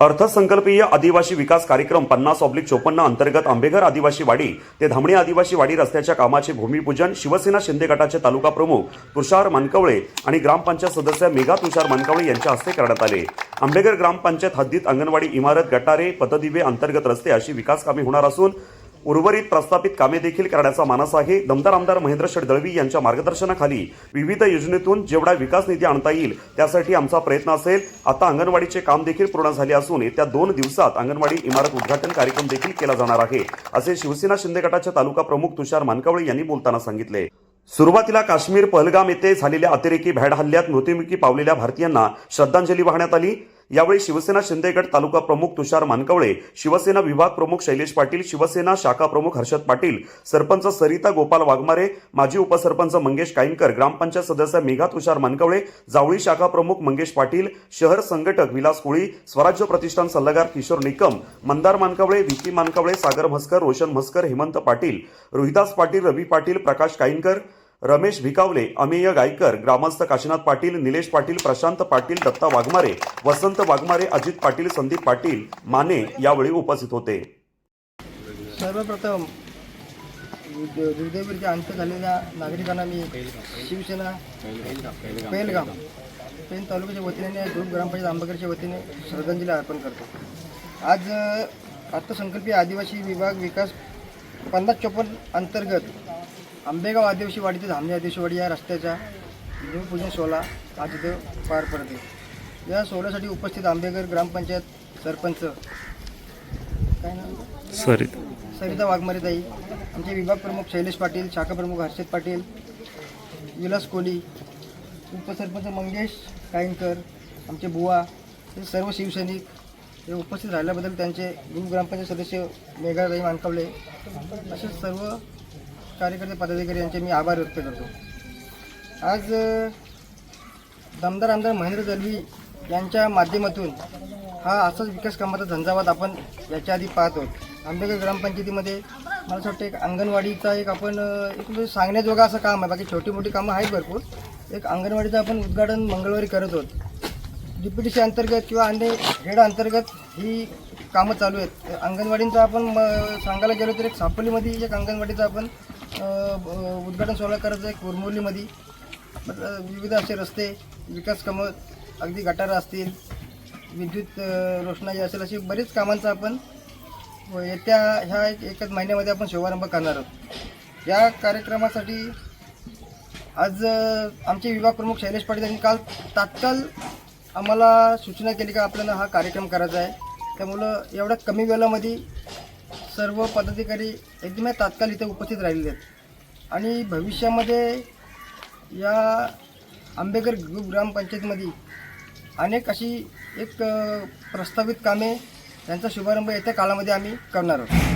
अर्थसंकल्पीय आदिवासी विकास कार्यक्रम पन्नास ऑब्लिक चोपन्न अंतर्गत आंबेघर आदिवासी वाडी ते धामणी आदिवासी वाडी रस्त्याच्या कामाचे भूमिपूजन शिवसेना शिंदे गटाचे तालुका प्रमुख तुषार मानकवळे आणि ग्रामपंचायत सदस्य मेघा तुषार मानकवळे यांच्या हस्ते करण्यात आले. आंबेघर ग्रामपंचायत हद्दीत अंगणवाडी इमारत गटारे पतदिवे अंतर्गत रस्ते अशी विकास कामे होणार असून उर्वरित प्रस्तापित कामे देखील करण्याचा मानस आहे. दमदार आमदार महेंद्र शेठ दळवी यांच्या मार्गदर्शनाखाली विविध योजनेतून जेवढा विकास निधी आणता येईल त्यासाठी आमचा प्रयत्न असेल. आता अंगणवाडीचे काम देखील पूर्ण झाले असून येत्या दोन दिवसात अंगणवाडी इमारत उद्घाटन कार्यक्रम देखील केला जाणार आहे असे शिवसेना शिंदे गटाचे तालुका प्रमुख तुषार मानकवळे यांनी बोलताना सांगितले. सुरुवातीला काश्मीर पहलगाम येथे झालेल्या अतिरेकी भॅड हल्ल्यात मृत्युमुखी पावलेल्या भारतीयांना श्रद्धांजली वाहण्यात आली. यावेळी शिवसेना शिंदेगड तालुका प्रमुख तुषार मानकवळे शिवसेना विभाग प्रमुख शैलेश पाटील शिवसेना शाखा प्रमुख हर्षद पाटील सरपंच सरिता गोपाल वाघमारे माजी उपसरपंच मंगेश काईनकर ग्रामपंचायत सदस्य मेघा तुषार मानकवळे जावळी शाखा प्रमुख मंगेश पाटील शहर संघटक विलास कोळी स्वराज्य प्रतिष्ठान सल्लागार किशोर निकम मंदार मानकवळे विकी मानकवळे सागर म्हस्कर रोशन म्हस्कर हेमंत पाटील रोहिदास पाटील रवी पाटील प्रकाश काईनकर रमेश भिकावले अमेय गायकर ग्रामस्थ काशीनाथ पाटील निलेश पाटील प्रशांत पाटील दत्ता वाघमारे वसंत वाघमारे अजित पाटील संदीप पाटील माने यावेळी उपस्थित होते. सर्वप्रथम दुर्द- अंत झालेल्या नागरिकांना मी शिवसेना पेलगाम पेन तालुक्याच्या वतीने आणि दुर्ग ग्रामपंचायत आंबेडकरच्या वतीने श्रद्धांजली अर्पण करतो. आज अर्थसंकल्पीय आदिवासी विभाग विकास पन्नास चोपन्न अंतर्गत आंबेगाव आदिवासी वाडी ते धामणी आदिवासी वाडी या रस्त्याचा भूमिपूजन सोहळा आज इथं पार पडते या सोहळ्यासाठी उपस्थित आंबेघर ग्रामपंचायत सरपंच काय नाव? सरित. सरिता वाघमारेताई आमचे विभाग प्रमुख शैलेश पाटील शाखा प्रमुख हर्षद पाटील विलास कोली उपसरपंच मंगेश काईनकर आमचे बुवा हे सर्व शिवसैनिक हे उपस्थित राहिल्याबद्दल त्यांचे गुरु ग्रामपंचायत सदस्य मेघाताई मानकवले असे सर्व कार्यकर्ते पदाधिकारी यांचे मी आभार व्यक्त करतो. आज दमदार आमदार महेंद्र दलवी यांच्या माध्यमातून हा असाच विकास कामाचा झंझावात आपण याच्या आधी पाहतो आंबेगाव ग्रामपंचायतीमध्ये मला असं वाटतं एक अंगणवाडीचा एक आपण एक म्हणजे सांगण्याजोगा असं काम आहे. बाकी छोटी मोठी कामं आहेत भरपूर. एक अंगणवाडीचं आपण उद्घाटन मंगळवारी करत आहोत. डी पी टी सी अंतर्गत किंवा अन्य हेड अंतर्गत ही कामं चालू आहेत. अंगणवाडींचं आपण म, सांगायला गेलो तर एक सापोलीमध्ये एक अंगणवाडीचं आपण उद्घाटन सोहळा करायचं आहे कुरमोलीमध्ये विविध असे रस्ते विकास कामं अगदी गटारं असतील. विद्युत रोषणाई असेल अशी बरीच कामांचं आपण येत्या ह्या एक एकच महिन्यामध्ये आपण शुभारंभ करणार आहोत. या कार्यक्रमासाठी आज आमचे विभाग प्रमुख शैलेश पाटील यांनी काल तात्काळ आम्हाला सूचना केली का आपल्याला हा कार्यक्रम करायचा आहे. त्यामुळं एवढ्या कमी वेळामध्ये सर्व पदाधिकारी एकदम तात्काळ इथे उपस्थित राहिलेले आहेत. आणि भविष्यामध्ये या आंबेकर ग्रामपंचायतीमध्ये अनेक अशी एक प्रस्तावित कामे यांचा शुभारंभ येत्या काळामध्ये आम्ही करणार आहोत.